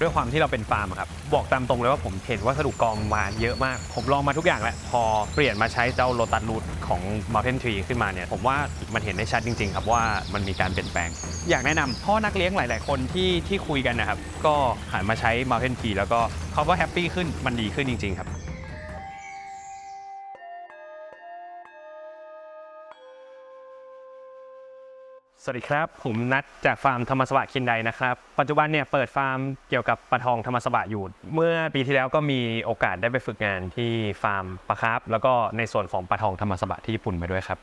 ด้วยความที่เราเป็นฟาร์มอะครับ บอกตามตรงเลยว่าผมเห็นวัสดุกองมาเยอะมาก ผมลองมาทุกอย่างแหละ พอเปลี่ยนมาใช้เจ้าโลตัสรูทของ Mountain Tree ขึ้นมาเนี่ย ผมว่ามันเห็นได้ชัดจริง ๆ ครับว่ามันมีการเปลี่ยนแปลง อยากแนะนำพ่อนักเลี้ยงหลาย ๆ คนที่ที่คุยกันนะครับ ก็หันมาใช้ Mountain Tree แล้วก็เขาก็แฮปปี้ขึ้นมันดีขึ้นจริง ๆ ครับ สวัสดีครับ ผมนัดจากฟาร์มธรรมสวะคินไดนะครับ ปัจจุบันเนี่ยเปิดฟาร์มเกี่ยวกับปลาทองธรรมสวะอยู่ เมื่อปีที่แล้วก็มีโอกาสได้ไปฝึกงานที่ฟาร์มปลาคาร์ฟแล้วก็ในส่วนของปลาทองธรรมสวะที่ญี่ปุ่นมาด้วยครับ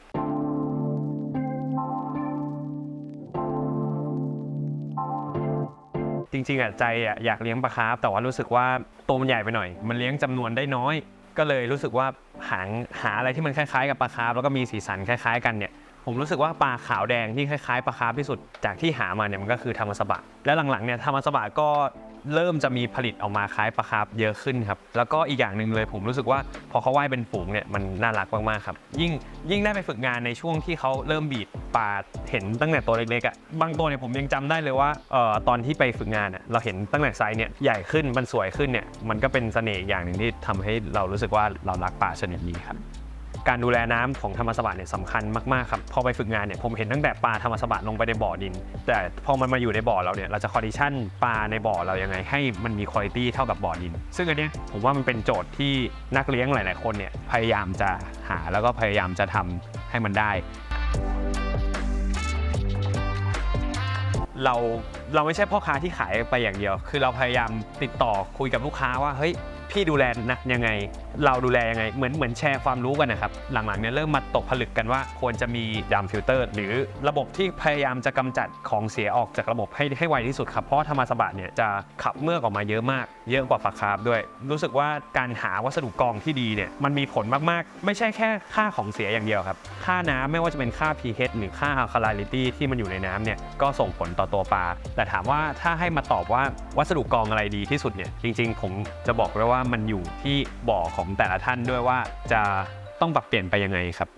จริงๆอะใจอะอยากเลี้ยงปลาคาร์ฟแต่ว่ารู้สึกว่าตัวมันใหญ่ไปหน่อย มันเลี้ยงจำนวนได้น้อย ก็เลยรู้สึกว่าหางหาอะไรที่มันคล้ายๆ กับปลาคาร์ฟแล้วก็มีสีสันคล้าย ๆ กันเนี่ย ผมรู้สึกว่าปลาขาวแดงที่คล้ายๆปลาคาร์ฟที่สุดจากที่หามาเนี่ยมันก็คือธรรมสบะ และหลังๆเนี่ยธรรมสบะก็เริ่มจะมีผลิตออกมาคล้ายปลาคาร์ฟเยอะขึ้นครับ แล้วก็อีกอย่างหนึ่งเลยผมรู้สึกว่าพอเขาว่ายเป็นฝูงเนี่ยมันน่ารักมากๆครับ ยิ่งยิ่งได้ไปฝึกงานในช่วงที่เขาเริ่มบีดปลาเห็นตั้งแต่ตัวเล็กๆอะ บางตัวเนี่ยผมยังจำได้เลยว่าเอ่อตอนที่ไปฝึกงานอะเราเห็นตั้งแต่ไซส์เนี่ยใหญ่ขึ้นมันสวยขึ้นเนี่ยมันก็เป็นเสน่ห์อย่างหนึ่งที่ทำให้เรารู้สึกว่าเรารักปลาชนิดนี้ครับ การดูแลน้ำของธรรมสบะเนี่ยสำคัญมากๆครับพอไปฝึกงานเนี่ยผมเห็นตั้งแต่ปลาธรรมสบะลงไปในบ่อดิน แต่พอมันมาอยู่ในบ่อเราเนี่ยเราจะคอนดิชั่นปลาในบ่อเรายังไง ให้มันมีคุณภาพเท่ากับบ่อดิน ซึ่งอันนี้ผมว่ามันเป็นโจทย์ที่นักเลี้ยงหลาย ๆ คนเนี่ยพยายามจะหาแล้วก็พยายามจะทำให้มันได้ เราเราไม่ใช่พ่อค้าที่ขายไปอย่างเดียว คือเราพยายามติดต่อคุยกับลูกค้าว่าเฮ้ยพี่ดูแลนะยังไง เราดูแลยังไง เหมือนเหมือนแชร์ความรู้กันนะครับ หลังๆเนี่ยเริ่มมาตกผลึกกันว่าควรจะมีดามฟิลเตอร์ หรือระบบที่พยายามจะกำจัดของเสียออกจากระบบให้ให้ไวที่สุดครับ เพราะธรรมสบะเนี่ยจะขับเมือกออกมาเยอะมาก เยอะกว่าฝักคาร์ฟด้วย รู้สึกว่าการหาวัสดุกรองที่ดีเนี่ยมันมีผลมากๆ ไม่ใช่แค่ค่าของเสียอย่างเดียวครับ ค่าน้ำไม่ว่าจะเป็นค่า pH หรือค่า alkalinity ที่มันอยู่ในน้ำเนี่ยก็ส่งผลต่อตัวปลาแต่ถามว่าถ้าให้มาตอบว่าวัสดุกรองอะไรดีที่สุดเนี่ยจริง ๆ ผมจะบอกเลยว่ามันอยู่ที่บ่อของแต่ละท่านด้วยว่าจะต้องปรับเปลี่ยนไปยังไงครับ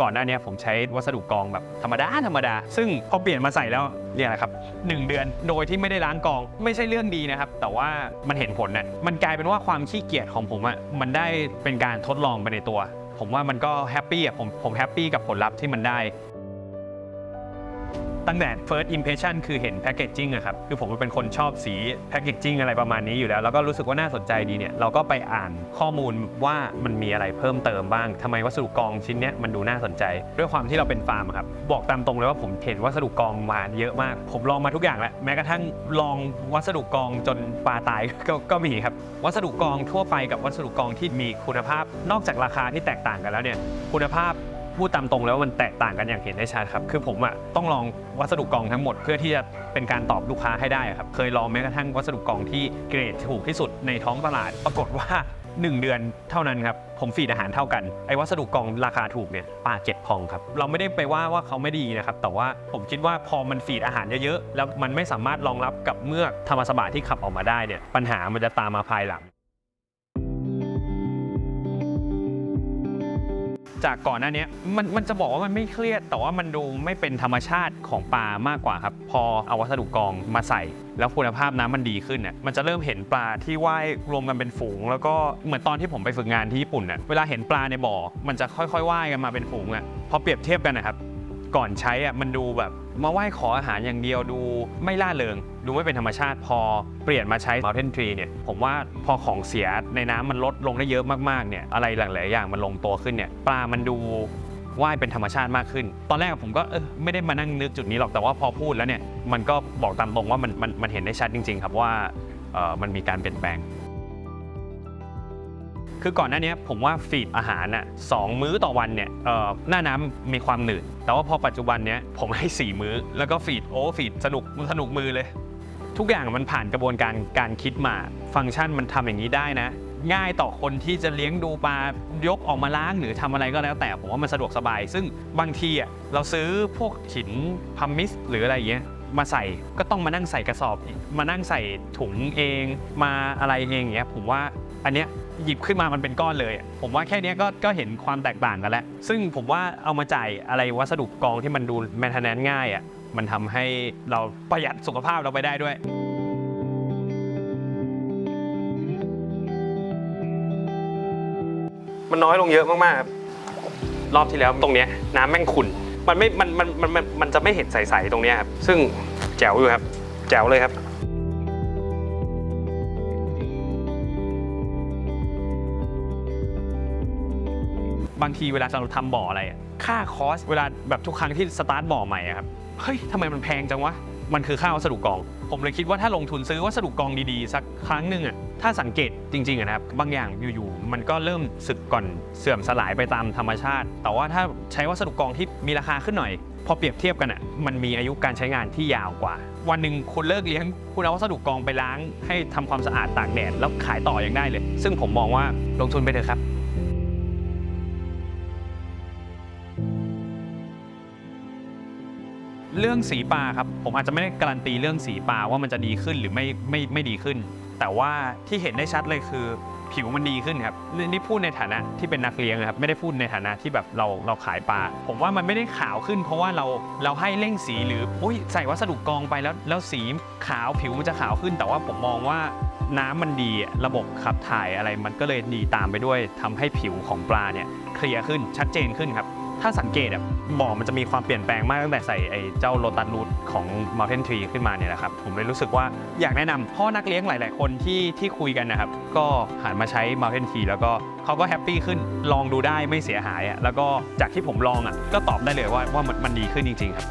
ก่อนหน้านี้ผมใช้วัสดุกองแบบธรรมดาธรรมดา ซึ่งพอเปลี่ยนมาใส่แล้วเนี่ยแหละครับหนึ่งเดือนโดยที่ไม่ได้ล้างกองไม่ใช่เรื่องดีนะครับ แต่ว่ามันเห็นผลน่ะมันกลายเป็นว่าความขี้เกียจของผมอะมันได้เป็นการทดลองไปในตัว ผมว่ามันก็แฮปปี้อะผมผมแฮปปี้กับผลลัพธ์ที่มันได้ ตั้งแต่ first impression คือเห็นแพ c เกจจิ้งอะครับ คือผมเป็นคนชอบสีแพ c เกจจิ้งอะไรประมาณนี้อยู่แล้ว แล้วก็รู้สึกว่าน่าสนใจดีเนี่ย เราก็ไปอ่านข้อมูลว่ามันมีอะไรเพิ่มเติมบ้างทำไมวัสดุกองชิ้นเนี้ยมันดูน่าสนใจ ด้วยความที่เราเป็นฟาร์มอะครับ บอกตามตรงเลยว่าผมเห็นวัสดุกองมาเยอะมาก ผมลองมาทุกอย่างแหละ แม้กระทั่งลองวัสดุกองจนปลาตายก็ก็มีครับ วัสดุกองทั่วไปกับวัสดุกองที่มีคุณภาพ นอกจากราคาที่แตกต่างกันแล้วเนี่ย คุณภาพ พูดตามตรงแล้วามันแตกต่างกันอย่างเห็นได้ชัดครับ คือผมอะต้องลองวัสดุกองทั้งหมด เพื่อที่จะเป็นการตอบลูกค้าให้ได้ครับ เคยลองแม้กระทั่งวัสดุกองที่เกรดถูกที่สุดในท้องตลาด ปรากฏว่า 1 เดือนเท่านั้นครับ ผมฟีดอาหารเท่ากัน ไอ้วัสดุกองราคาถูกเนี่ยปลาเจ็ดพองครับ เราไม่ได้ไปว่าว่าเขาไม่ดีนะครับ แต่ว่าผมคิดว่าพอมันฟีดอาหารเยอะๆ แล้วมันไม่สามารถรองรับกับเมือกธรรมสบาที่ขับออกมาได้เนี่ย ปัญหามันจะตามมาภายหลัง จากก่อนหน้านี้มันมันจะบอกว่ามันไม่เครียด แต่ว่ามันดูไม่เป็นธรรมชาติของปลามากกว่าครับ พอเอาวัสดุกองมาใส่ แล้วคุณภาพน้ำมันดีขึ้นเนี่ยมันจะเริ่มเห็นปลาที่ว่ายรวมกันเป็นฝูง แล้วก็เหมือนตอนที่ผมไปฝึกงานที่ญี่ปุ่นเน่ยเวลาเห็นปลาในบ่อ มันจะค่อยๆว่ายกันมาเป็นฝูงอะพอเปรียบเทียบกันนะครับ ก่อนใช้อะมันดูแบบมาไหว้ขออาหารอย่างเดียวดูไม่ล่าเริง ดูไม่เป็นธรรมชาติพอเปลี่ยนมาใช้ Mountain Tree เนี่ยผมว่าพอของเสียในน้ำมันลดลงได้เยอะมากๆเนี่ยอะไรหลายๆอย่างมันลงตัวขึ้นเนี่ยปลามันดูว่ายเป็นธรรมชาติมากขึ้น ตอนแรกผมก็เออไม่ได้มานั่งนึกจุดนี้หรอกแต่ว่าพอพูดแล้วเนี่ยมันก็บอกตามตรงว่ามันมันมันเห็นได้ชัดจริง ๆ ครับว่าเออมันมีการเปลี่ยนแปลง คือก่อนหน้านี้ผมว่าฟีดอาหารน่ะสองมื้อต่อวันเนี่ยเอ่อหน้าน้ำมีความหนืดแต่ว่าพอปัจจุบันเนี้ยผมให้ 4 มื้อ แล้วก็ฟีดโอ้ฟีดสนุกสนุกมือเลย ทุกอย่างมันผ่านกระบวนการการคิดมา ฟังก์ชันมันทำอย่างนี้ได้นะ ง่ายต่อคนที่จะเลี้ยงดูปลายกออกมาล้างหรือทำอะไรก็แล้วแต่ผมว่ามันสะดวกสบาย ซึ่งบางทีอะเราซื้อพวกหินพัมมิสหรืออะไรอย่างเงี้ยมาใส่ก็ต้องมานั่งใส่กระสอบอีกมานั่งใส่ถุงเอง มาอะไรเองอย่างเงี้ยผมว่า อันเนี้ยหยิบขึ้นมามันเป็นก้อนเลยอะผมว่าแค่เนี้ยก็ก็เห็นความแตกต่างกันแล้ว ซึ่งผมว่าเอามาจ่ายอะไรวัสดุกองที่มันดูแมนเทนแนนง่ายอะมันทำให้เราประหยัดสุขภาพเราไปได้ด้วย มันน้อยลงเยอะมากๆครับรอบที่แล้วตรงเนี้ยน้ำแม่งขุ่นมันไม่มันมันมันมันมันจะไม่เห็นใสๆตรงเนี้ยครับซึ่งแจ๋วอยู่ครับ แจ๋วเลยครับ บางทีเวลาเราทำบ่ออะไรอะค่าคอสเวลาแบบทุกครั้งที่สตาร์ทบ่อใหม่อะครับเฮ้ยทำไมมันแพงจังวะมันคือค่าวัสดุกอง ผมเลยคิดว่าถ้าลงทุนซื้อวัสดุกองดีๆ สักครั้งหนึ่งอะถ้าสังเกตจริงๆอะนะครับบางอย่างอยู่ๆมันก็เริ่มสึกก่อนเสื่อมสลายไปตามธรรมชาติ แต่ว่าถ้าใช้วัสดุกองที่มีราคาขึ้นหน่อย พอเปรียบเทียบกันอะมันมีอายุการใช้งานที่ยาวกว่า วันหนึ่งคุณเลิกเลี้ยงคุณเอาวัสดุกองไปล้าง ให้ทำความสะอาดตากแดดแล้วขายต่อยังได้เลย ซึ่งผมมองว่าลงทุนไปเถอะครับ เรื่องสีปลาครับผมอาจจะไม่ได้การันตีเรื่องสีปลาว่ามันจะดีขึ้นหรือไม่ไม่ไม่ดีขึ้น แต่ว่าที่เห็นได้ชัดเลยคือผิวมันดีขึ้นครับนี่นี่พูดในฐานะที่เป็นนักเลี้ยงนะครับไม่ได้พูดในฐานะที่แบบเราเราขายปลาผมว่ามันไม่ได้ขาวขึ้น เพราะว่าเราเราให้เร่งสีหรืออุ้ยใส่วัสดุกองไปแล้ว แล้วสีขาวผิวมันจะขาวขึ้น แต่ว่าผมมองว่าน้ำมันดีระบบขับถ่ายอะไรมันก็เลยดีตามไปด้วยทำให้ผิวของปลาเนี่ยเคลียร์ขึ้นชัดเจนขึ้นครับ ถ้าสังเกตอะบ่อมันจะมีความเปลี่ยนแปลงมากตั้งแต่ใส่ไอ้เจ้าโลตัสรูทของ Mountain Tree ขึ้นมาเนี่ยแหละครับผมเลยรู้สึกว่าอยากแนะนำพ่อนักเลี้ยงหลาย ๆ คนที่ที่คุยกันนะครับ ก็หันมาใช้ Mountain Tree แล้วก็เขาก็แฮปปี้ขึ้นลองดูได้ไม่เสียหายอะแล้วก็จากที่ผมลองอะก็ตอบได้เลยว่าว่ามันมันดีขึ้นจริง ๆ ครับ